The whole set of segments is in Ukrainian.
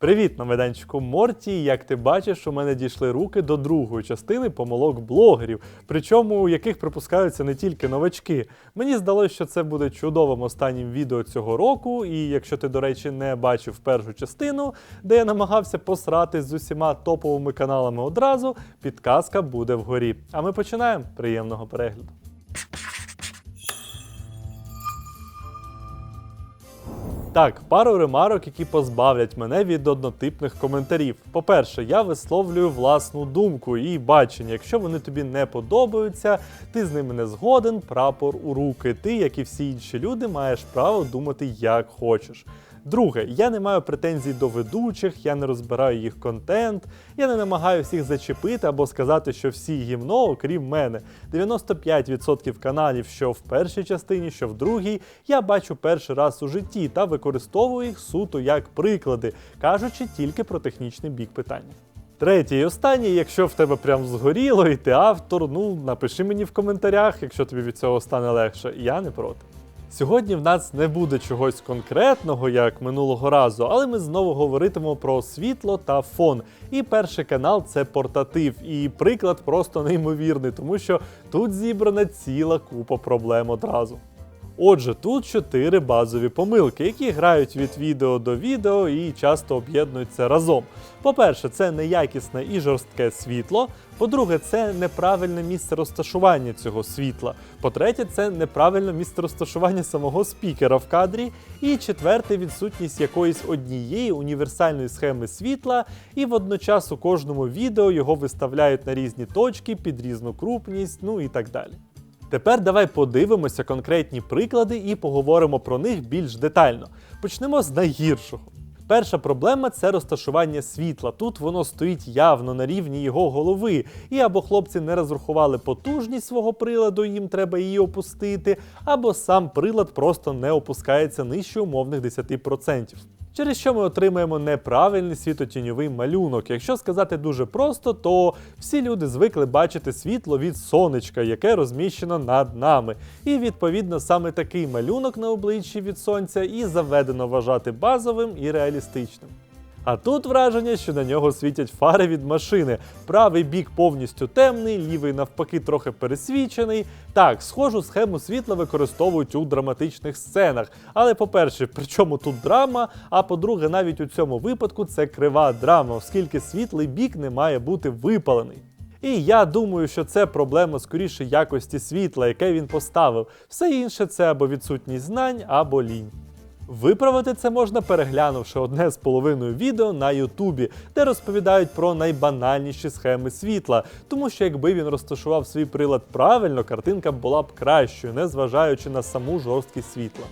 Привіт на майданчику Морті. Як ти бачиш, у мене дійшли руки до другої частини помилок блогерів, причому у яких припускаються не тільки новачки. Мені здалося, що це буде чудовим останнім відео цього року. І якщо ти, до речі, не бачив першу частину, де я намагався посрати з усіма топовими каналами одразу, підказка буде вгорі. А ми починаємо. Приємного перегляду. Так, пару ремарок, які позбавлять мене від однотипних коментарів. По-перше, я висловлюю власну думку і бачення. Якщо вони тобі не подобаються, ти з ними не згоден, прапор у руки. Ти, як і всі інші люди, маєш право думати як хочеш. Друге, я не маю претензій до ведучих, я не розбираю їх контент, я не намагаю всіх зачепити або сказати, що всі гімно, окрім мене. 95% каналів, що в першій частині, що в другій, я бачу перший раз у житті та використовую їх суто як приклади, кажучи тільки про технічний бік питання. Третє і останнє, якщо в тебе прям згоріло і ти автор, ну напиши мені в коментарях, якщо тобі від цього стане легше, я не проти. Сьогодні в нас не буде чогось конкретного, як минулого разу, але ми знову говоритимемо про світло та фон. І перший канал це портатив. І приклад просто неймовірний, тому що тут зібрана ціла купа проблем одразу. Отже, тут чотири базові помилки, які грають від відео до відео і часто об'єднуються разом. По-перше, це неякісне і жорстке світло. По-друге, це неправильне місце розташування цього світла. По-третє, це неправильне місце розташування самого спікера в кадрі. І четверте, відсутність якоїсь однієї універсальної схеми світла, і водночас у кожному відео його виставляють на різні точки під різну крупність, ну і так далі. Тепер давай подивимося конкретні приклади і поговоримо про них більш детально. Почнемо з найгіршого. Перша проблема це розташування світла. Тут воно стоїть явно на рівні його голови, і або хлопці не розрахували потужність свого приладу, їм треба її опустити, або сам прилад просто не опускається нижче умовних 10%. Через що ми отримаємо неправильний світотіньовий малюнок. Якщо сказати дуже просто, то всі люди звикли бачити світло від сонечка, яке розміщено над нами. І відповідно саме такий малюнок на обличчі від сонця і заведено вважати базовим і реалістичним. А тут враження, що на нього світять фари від машини. Правий бік повністю темний, лівий навпаки трохи пересвічений. Так, схожу схему світла використовують у драматичних сценах. Але, по-перше, при чому тут драма? А по-друге, навіть у цьому випадку це крива драма, оскільки світлий бік не має бути випалений. І я думаю, що це проблема скоріше якості світла, яке він поставив. Все інше це або відсутність знань, або лінь. Виправити це можна переглянувши одне з половиною відео на Ютубі, де розповідають про найбанальніші схеми світла, тому що якби він розташував свій прилад правильно, картинка була б кращою, незважаючи на саму жорсткість світла.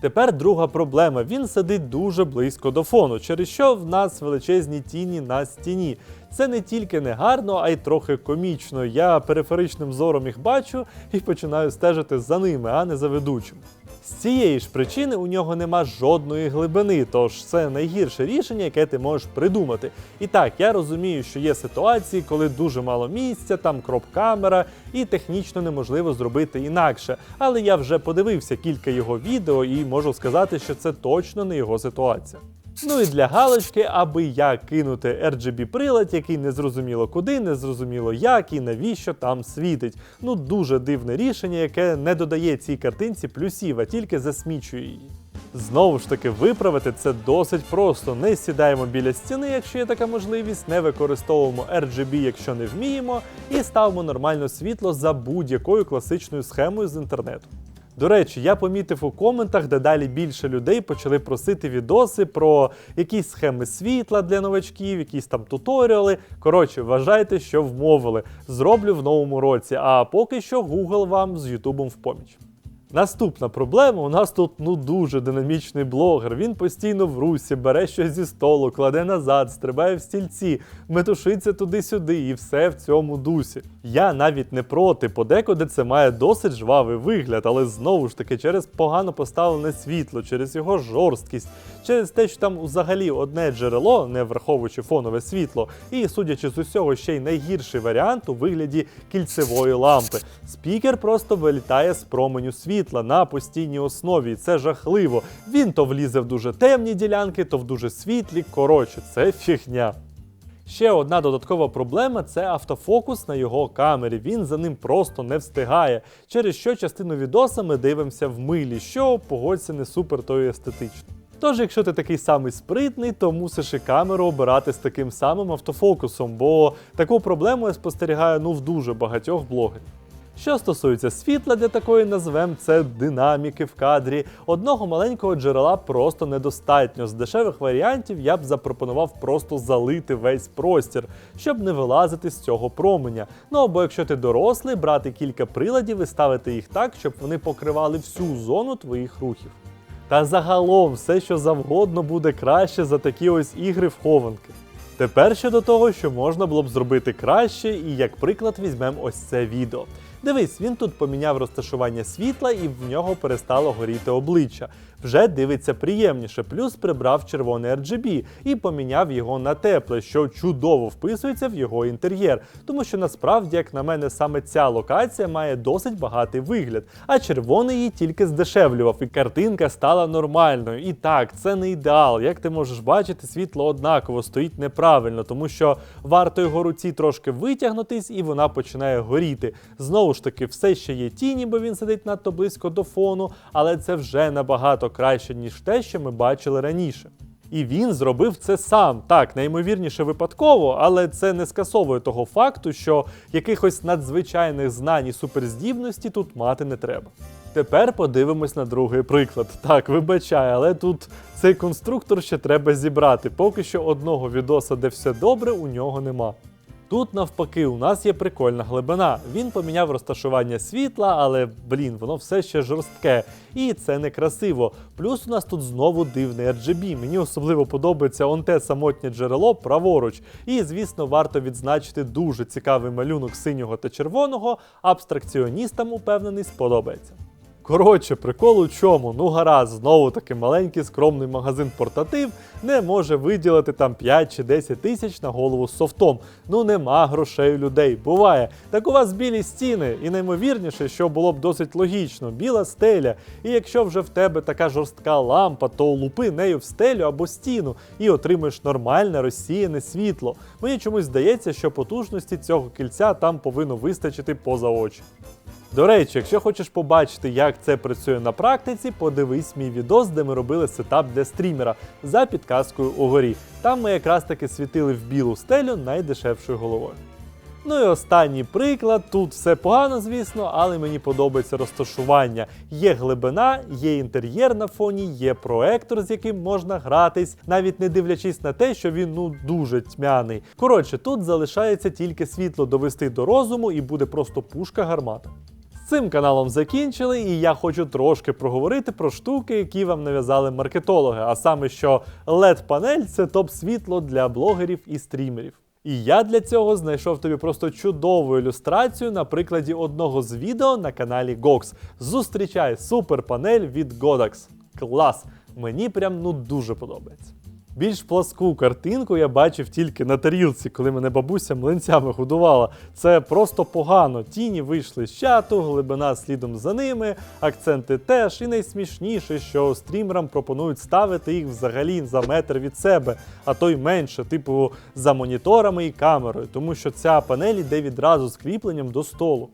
Тепер друга проблема. Він сидить дуже близько до фону, через що в нас величезні тіні на стіні. Це не тільки не гарно, а й трохи комічно. Я периферичним зором їх бачу і починаю стежити за ними, а не за ведучим. З цієї ж причини у нього нема жодної глибини, тож це найгірше рішення, яке ти можеш придумати. І так, я розумію, що є ситуації, коли дуже мало місця, там кроп-камера, і технічно неможливо зробити інакше. Але я вже подивився кілька його відео і можу сказати, що це точно не його ситуація. Ну і для галочки, аби як кинути RGB прилад, який не зрозуміло куди, не зрозуміло як і навіщо там світить. Ну дуже дивне рішення, яке не додає цій картинці плюсів, а тільки засмічує її. Знову ж таки, виправити це досить просто. Не сідаємо біля стіни, якщо є така можливість, не використовуємо RGB, якщо не вміємо, і ставимо нормально світло за будь-якою класичною схемою з інтернету. До речі, я помітив у коментах, де далі більше людей почали просити відоси про якісь схеми світла для новачків, якісь там туторіали. Коротше, вважайте, що вмовили. Зроблю в новому році, а поки що Google вам з Ютубом в поміч. Наступна проблема: у нас тут ну дуже динамічний блогер. Він постійно в русі, бере щось зі столу, кладе назад, стрибає в стільці, метушиться туди-сюди, і все в цьому дусі. Я навіть не проти, подекуди це має досить жвавий вигляд, але знову ж таки через погано поставлене світло, через його жорсткість, через те, що там взагалі одне джерело, не враховуючи фонове світло, і судячи з усього, ще й найгірший варіант у вигляді кільцевої лампи. Спікер просто вилітає з променю світла світла на постійній основі. і Це жахливо. Він то влізе в дуже темні ділянки, то в дуже світлі. Коротше, це фігня. Ще одна додаткова проблема це автофокус на його камері. Він за ним просто не встигає, через що частину відоса ми дивимося в милі, що погодься не супер то й естетично. Тож, якщо ти такий самий спритний, то мусиш і камеру обирати з таким самим автофокусом, бо таку проблему я спостерігаю ну в дуже багатьох блогерів. Що стосується світла для такої назвем, це динаміки в кадрі. Одного маленького джерела просто недостатньо. З дешевих варіантів я б запропонував просто залити весь простір, щоб не вилазити з цього променя. Ну або якщо ти дорослий, брати кілька приладів і ставити їх так, щоб вони покривали всю зону твоїх рухів. Та загалом все, що завгодно, буде краще за такі ось ігри в хованки. Тепер щодо того, що можна було б зробити краще, і як приклад візьмемо ось це відео. Дивись, він тут поміняв розташування світла і в нього перестало горіти обличчя. Вже дивиться приємніше, плюс прибрав червоне RGB і поміняв його на тепле, що чудово вписується в його інтер'єр. Тому що насправді, як на мене, саме ця локація має досить багатий вигляд, а червоний її тільки здешевлював, і картинка стала нормальною. І так, це не ідеал. Як ти можеш бачити, світло однаково стоїть неправильно, тому що варто його руці трошки витягнутись, і вона починає горіти. Знову ж таки, все ще є тіні, бо він сидить надто близько до фону, але це вже набагато краще, ніж те, що ми бачили раніше. І він зробив це сам. Так, найімовірніше випадково, але це не скасовує того факту, що якихось надзвичайних знань і суперздібності тут мати не треба. Тепер подивимось на другий приклад. Так, вибачай, але тут цей конструктор ще треба зібрати. Поки що одного відоса, де все добре, у нього нема. Тут навпаки, у нас є прикольна глибина. Він поміняв розташування світла, але блін, воно все ще жорстке. І це не красиво. Плюс у нас тут знову дивний RGB. Мені особливо подобається он те самотнє джерело праворуч. І, звісно, варто відзначити дуже цікавий малюнок синього та червоного. Абстракціоністам упевнений сподобається. Коротше, прикол у чому? Ну гаразд, знову таки маленький скромний магазин портатив не може виділити там 5 чи 10 тисяч на голову з софтом. Ну нема грошей у людей. Буває. Так у вас білі стіни, і наймовірніше, що було б досить логічно, біла стеля. І якщо вже в тебе така жорстка лампа, то лупи нею в стелю або стіну і отримаєш нормальне розсіяне світло. Мені чомусь здається, що потужності цього кільця там повинно вистачити поза очі. До речі, якщо хочеш побачити, як це працює на практиці, подивись мій відос, де ми робили сетап для стрімера за підказкою угорі. Там ми якраз таки світили в білу стелю найдешевшою головою. Ну і останній приклад. Тут все погано, звісно, але мені подобається розташування. Є глибина, є інтер'єр на фоні, є проектор, з яким можна гратись, навіть не дивлячись на те, що він ну дуже тьмяний. Коротше, тут залишається тільки світло довести до розуму і буде просто пушка гармата. Цим каналом закінчили, і я хочу трошки проговорити про штуки, які вам нав'язали маркетологи. А саме, що LED-панель це топ-світло для блогерів і стрімерів. І я для цього знайшов тобі просто чудову ілюстрацію на прикладі одного з відео на каналі Gox. Зустрічай суперпанель від Godax. Клас! Мені прям ну дуже подобається. Більш пласку картинку я бачив тільки на тарілці, коли мене бабуся млинцями годувала. Це просто погано. Тіні вийшли з чату, глибина слідом за ними, акценти теж. І найсмішніше, що стрімерам пропонують ставити їх взагалі за метр від себе, а то й менше, типу за моніторами і камерою, тому що ця панель йде відразу з кріпленням до столу.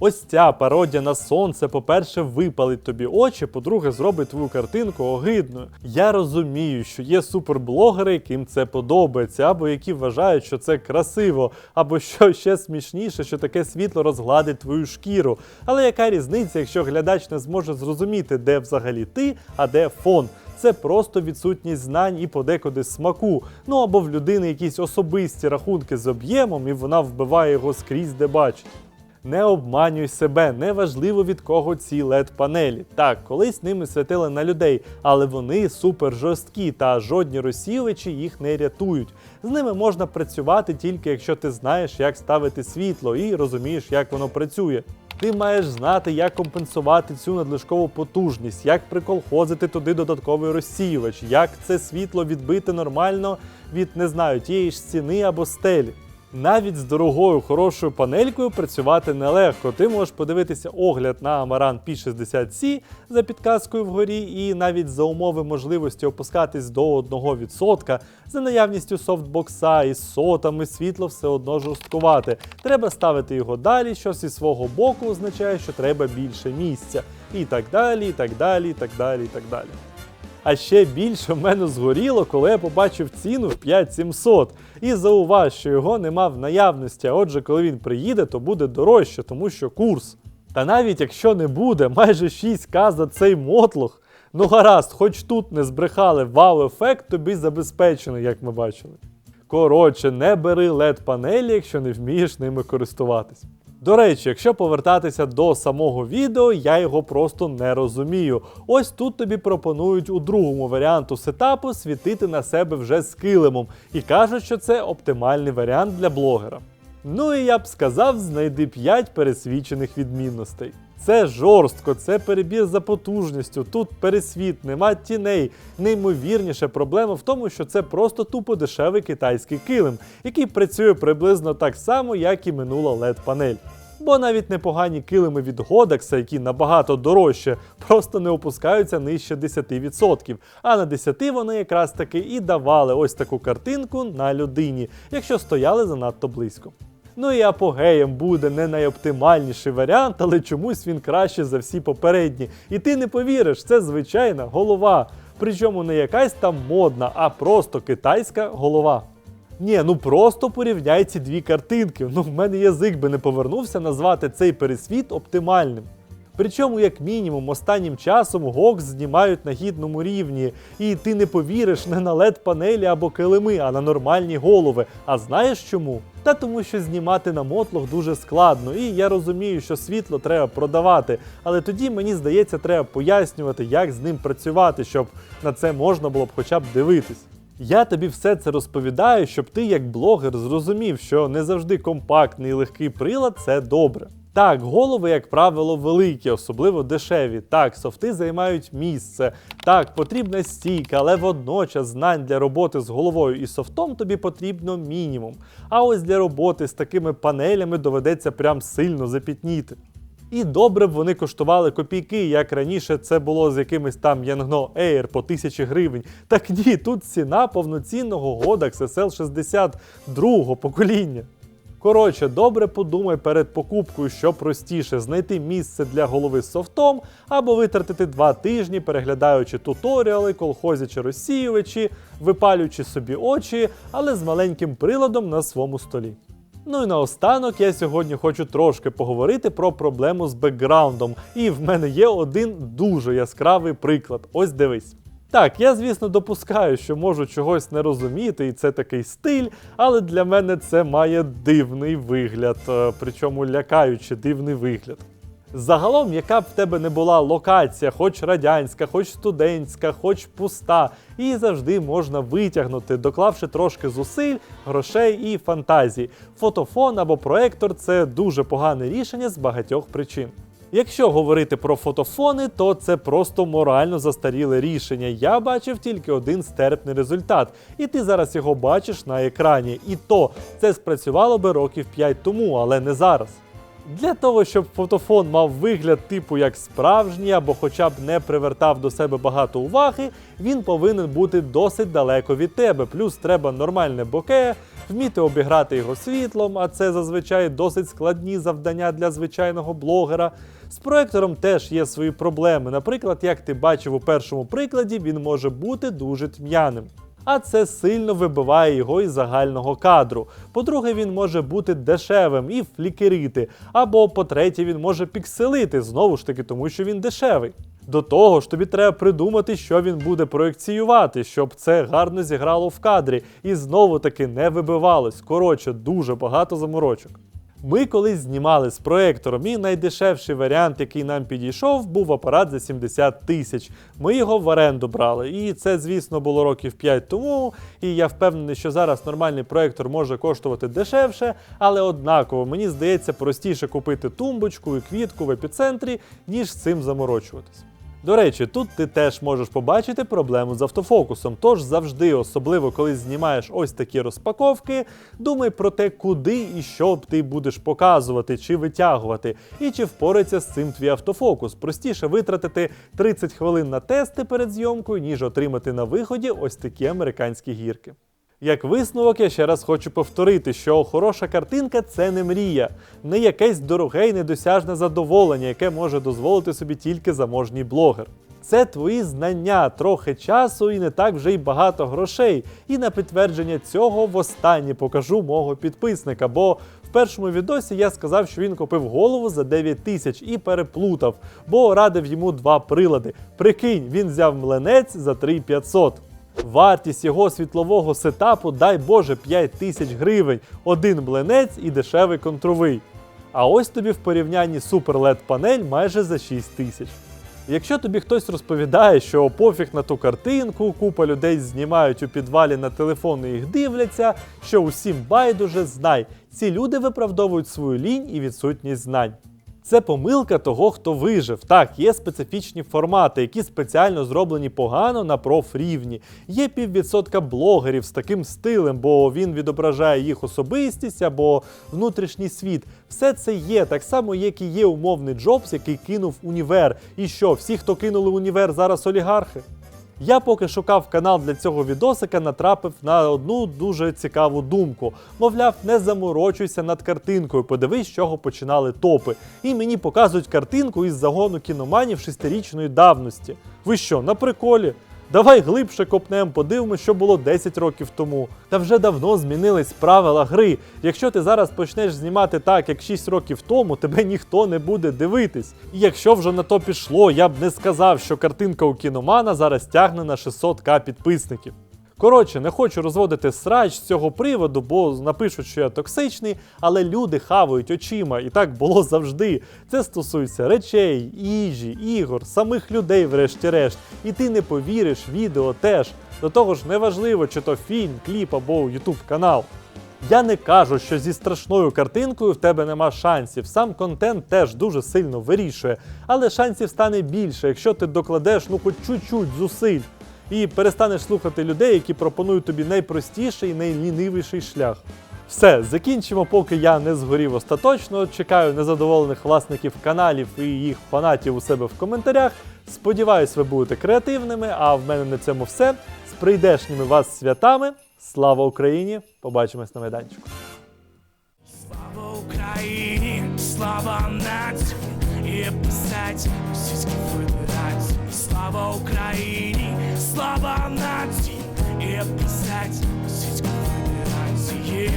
Ось ця пародія на сонце, по-перше, випалить тобі очі, по-друге, зробить твою картинку огидною. Я розумію, що є суперблогери, яким це подобається, або які вважають, що це красиво, або що ще смішніше, що таке світло розгладить твою шкіру. Але яка різниця, якщо глядач не зможе зрозуміти, де взагалі ти, а де фон? Це просто відсутність знань і подекуди смаку. Ну або в людини якісь особисті рахунки з об'ємом, і вона вбиває його скрізь, де бачить. Не обманюй себе, неважливо від кого ці led панелі. Так, колись ними святили на людей, але вони супер жорсткі та жодні розсіювачі їх не рятують. З ними можна працювати тільки якщо ти знаєш, як ставити світло і розумієш, як воно працює. Ти маєш знати, як компенсувати цю надлишкову потужність, як приколхозити туди додатковий розсіювач, як це світло відбити нормально від не знаю тієї ж стіни або стелі. Навіть з дорогою хорошою панелькою працювати нелегко. Ти можеш подивитися огляд на Amaran P60C за підказкою вгорі, і навіть за умови можливості опускатись до 1% за наявністю софтбокса із сотами світло все одно жорсткувати. Треба ставити його далі, що зі свого боку означає, що треба більше місця. І так далі, і так далі, і так далі, і так далі. А ще більше в мене згоріло, коли я побачив ціну в 5700. І зауваж, що його нема в наявності. А отже, коли він приїде, то буде дорожче, тому що курс. Та навіть якщо не буде, майже 6к за цей мотлох. Ну гаразд, хоч тут не збрехали, вау-ефект тобі забезпечений, як ми бачили. Коротше, не бери led панелі, якщо не вмієш ними користуватись. До речі, якщо повертатися до самого відео, я його просто не розумію. Ось тут тобі пропонують у другому варіанту сетапу світити на себе вже з килимом і кажуть, що це оптимальний варіант для блогера. Ну і я б сказав, знайди 5 пересвідчених відмінностей. Це жорстко, це перебір за потужністю, тут пересвіт, нема тіней. Неймовірніша проблема в тому, що це просто тупо дешевий китайський килим, який працює приблизно так само, як і минула led панель Бо навіть непогані килими від Годекса, які набагато дорожче, просто не опускаються нижче 10%. А на 10 вони якраз таки і давали ось таку картинку на людині, якщо стояли занадто близько. Ну і апогеєм буде не найоптимальніший варіант, але чомусь він краще за всі попередні. І ти не повіриш, це звичайна голова. Причому не якась там модна, а просто китайська голова. Ні, ну просто порівняй ці дві картинки. Ну в мене язик би не повернувся назвати цей пересвіт оптимальним. Причому, як мінімум, останнім часом Гокс знімають на гідному рівні, і ти не повіриш не на led панелі або килими, а на нормальні голови. А знаєш чому? Та тому, що знімати на мотлох дуже складно, і я розумію, що світло треба продавати, але тоді мені здається, треба пояснювати, як з ним працювати, щоб на це можна було б хоча б дивитись. Я тобі все це розповідаю, щоб ти, як блогер, зрозумів, що не завжди компактний і легкий прилад це добре. Так, голови, як правило, великі, особливо дешеві. Так, софти займають місце. Так, потрібна стійка, але водночас знань для роботи з головою і софтом тобі потрібно мінімум. А ось для роботи з такими панелями доведеться прям сильно запітніти. І добре б вони коштували копійки, як раніше це було з якимись там Янгно Air по 1000 гривень. Так ні, тут ціна повноцінного Godax SL60 другого покоління. Коротше, добре подумай перед покупкою, що простіше знайти місце для голови з софтом, або витратити два тижні, переглядаючи туторіали, колхозячи розсіювачі, випалюючи собі очі, але з маленьким приладом на своєму столі. Ну і наостанок я сьогодні хочу трошки поговорити про проблему з бекграундом. І в мене є один дуже яскравий приклад. Ось дивись. Так, я, звісно, допускаю, що можу чогось не розуміти, і це такий стиль, але для мене це має дивний вигляд, е, причому лякаючи дивний вигляд. Загалом, яка б в тебе не була локація, хоч радянська, хоч студентська, хоч пуста, її завжди можна витягнути, доклавши трошки зусиль, грошей і фантазії. Фотофон або проектор це дуже погане рішення з багатьох причин. Якщо говорити про фотофони, то це просто морально застаріле рішення. Я бачив тільки один стерпний результат, і ти зараз його бачиш на екрані. І то це спрацювало би років 5 тому, але не зараз. Для того, щоб фотофон мав вигляд типу як справжній, або хоча б не привертав до себе багато уваги, він повинен бути досить далеко від тебе. Плюс треба нормальне боке, вміти обіграти його світлом, а це зазвичай досить складні завдання для звичайного блогера. З проектором теж є свої проблеми. Наприклад, як ти бачив у першому прикладі, він може бути дуже тьмяним а це сильно вибиває його із загального кадру. По-друге, він може бути дешевим і флікерити. Або по-третє, він може пікселити, знову ж таки, тому що він дешевий. До того ж, тобі треба придумати, що він буде проекціювати, щоб це гарно зіграло в кадрі, і знову таки не вибивалось. Коротше, дуже багато заморочок. Ми колись знімали з проектором, і найдешевший варіант, який нам підійшов, був апарат за 70 тисяч. Ми його в оренду брали. І це, звісно, було років 5 тому. І я впевнений, що зараз нормальний проектор може коштувати дешевше, але однаково мені здається простіше купити тумбочку і квітку в епіцентрі, ніж з цим заморочуватись. До речі, тут ти теж можеш побачити проблему з автофокусом. Тож завжди, особливо коли знімаєш ось такі розпаковки, думай про те, куди і що ти будеш показувати чи витягувати, і чи впорається з цим твій автофокус. Простіше витратити 30 хвилин на тести перед зйомкою, ніж отримати на виході ось такі американські гірки. Як висновок, я ще раз хочу повторити, що хороша картинка це не мрія, не якесь дороге і недосяжне задоволення, яке може дозволити собі тільки заможній блогер. Це твої знання, трохи часу і не так вже й багато грошей. І на підтвердження цього востаннє покажу мого підписника, бо в першому відосі я сказав, що він купив голову за 9 тисяч і переплутав, бо радив йому два прилади. Прикинь, він взяв млинець за 3500. Вартість його світлового сетапу, дай Боже, 5 тисяч гривень, один млинець і дешевий контровий. А ось тобі в порівнянні супер LED панель майже за 6 тисяч. Якщо тобі хтось розповідає, що пофіг на ту картинку, купа людей знімають у підвалі на телефон і їх дивляться, що усім байдуже, знай, ці люди виправдовують свою лінь і відсутність знань. Це помилка того, хто вижив. Так, є специфічні формати, які спеціально зроблені погано на профрівні. Є піввідсотка блогерів з таким стилем, бо він відображає їх особистість або внутрішній світ. Все це є, так само, як і є умовний Джобс, який кинув універ. І що, всі, хто кинули універ, зараз олігархи? Я поки шукав канал для цього відосика, натрапив на одну дуже цікаву думку. Мовляв, не заморочуйся над картинкою, подивись, з чого починали топи. І мені показують картинку із загону кіноманів шестирічної давності. Ви що, на приколі? Давай глибше копнем, подивимось, що було 10 років тому. Та вже давно змінились правила гри. Якщо ти зараз почнеш знімати так, як 6 років тому, тебе ніхто не буде дивитись. І якщо вже на то пішло, я б не сказав, що картинка у кіномана зараз тягне на 600к підписників. Коротше, не хочу розводити срач з цього приводу, бо напишуть, що я токсичний, але люди хавають очима, і так було завжди. Це стосується речей, їжі, ігор, самих людей, врешті-решт. І ти не повіриш, відео теж. До того ж, неважливо, чи то фільм, кліп або ютуб канал. Я не кажу, що зі страшною картинкою в тебе нема шансів. Сам контент теж дуже сильно вирішує, але шансів стане більше, якщо ти докладеш ну хоч чуть-чуть зусиль і перестанеш слухати людей, які пропонують тобі найпростіший найлінивіший шлях. Все, закінчимо, поки я не згорів остаточно. Чекаю незадоволених власників каналів і їх фанатів у себе в коментарях. Сподіваюсь, ви будете креативними. А в мене на цьому все. З прийдешніми вас святами. Слава Україні! Побачимось на майданчику. Слава Україні, слава нації і писать Російській Федерації. Слава Україні, слава нації і писать Російській Федерації.